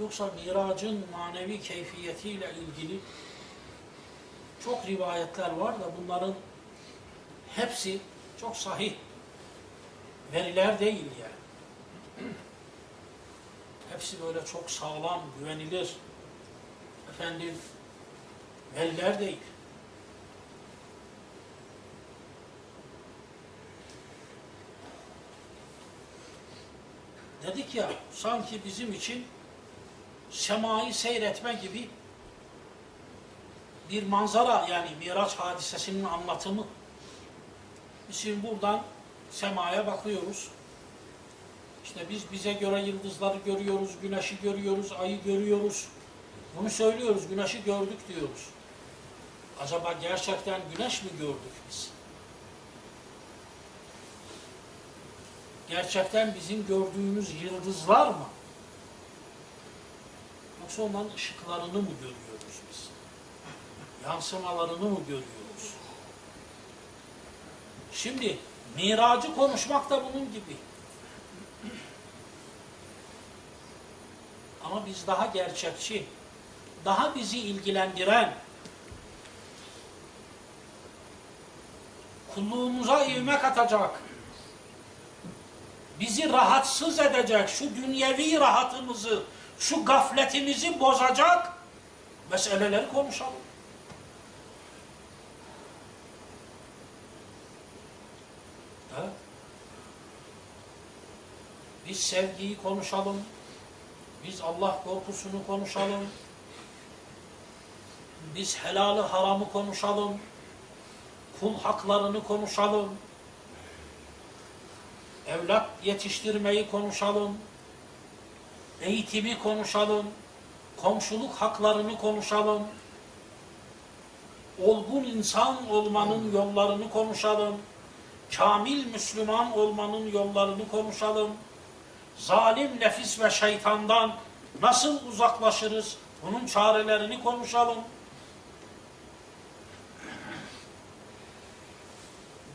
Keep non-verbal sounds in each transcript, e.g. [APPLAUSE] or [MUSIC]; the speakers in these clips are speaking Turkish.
Yoksa miracın manevi keyfiyetiyle ilgili çok rivayetler var da bunların hepsi çok sahih veriler değil yani. [CLEARS THROAT] Hepsi böyle çok sağlam, güvenilir efendim veriler değil. Dedik ya sanki bizim için semayı seyretme gibi bir manzara yani Miraç hadisesinin anlatımı. Şimdi buradan semaya bakıyoruz. İşte biz bize göre yıldızları görüyoruz, güneşi görüyoruz, ayı görüyoruz. Bunu söylüyoruz, güneşi gördük diyoruz. Acaba gerçekten güneş mi gördük biz? Gerçekten bizim gördüğümüz yıldızlar mı? Yoksa onların ışıklarını mı görüyoruz biz? Yansımalarını mı görüyoruz? Şimdi miracı konuşmak da bunun gibi. Ama biz daha gerçekçi, daha bizi ilgilendiren, kulluğumuza ivme katacak, bizi rahatsız edecek, şu dünyevi rahatımızı, şu gafletimizi bozacak meseleleri konuşalım. Biz sevgiyi konuşalım. Biz Allah korkusunu konuşalım. Biz helalı haramı konuşalım. Kul haklarını konuşalım. Evlat yetiştirmeyi konuşalım. Eğitimi konuşalım. Komşuluk haklarını konuşalım. Olgun insan olmanın yollarını konuşalım. Kamil Müslüman olmanın yollarını konuşalım. Zalim nefis ve şeytandan nasıl uzaklaşırız? Bunun çarelerini konuşalım.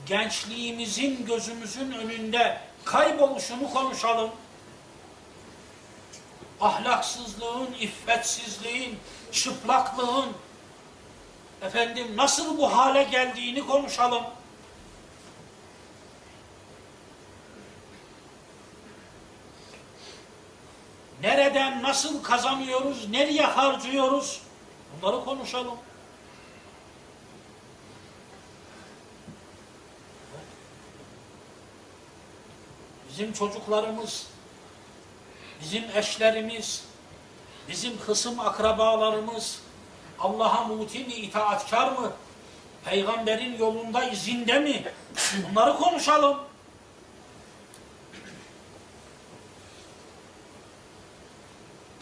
Gençliğimizin gözümüzün önünde kayboluşunu konuşalım. Ahlaksızlığın, iffetsizliğin, çıplaklığın efendim nasıl bu hale geldiğini konuşalım. Nereden nasıl kazanıyoruz, nereye harcıyoruz? Bunları konuşalım. Bizim çocuklarımız, bizim eşlerimiz, bizim kısım akrabalarımız Allah'a muti mi, itaatkar mı? Peygamberin yolunda izinde mi? Bunları konuşalım.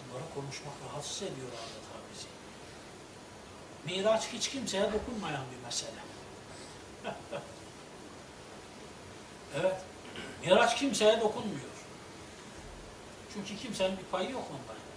Bunları konuşmak rahatsız ediyor adeta bizi. Miraç hiç kimseye dokunmayan bir mesele. [LAUGHS] evet. Miraç kimseye dokunmuyor. Çünkü kimsenin bir payı yok onda.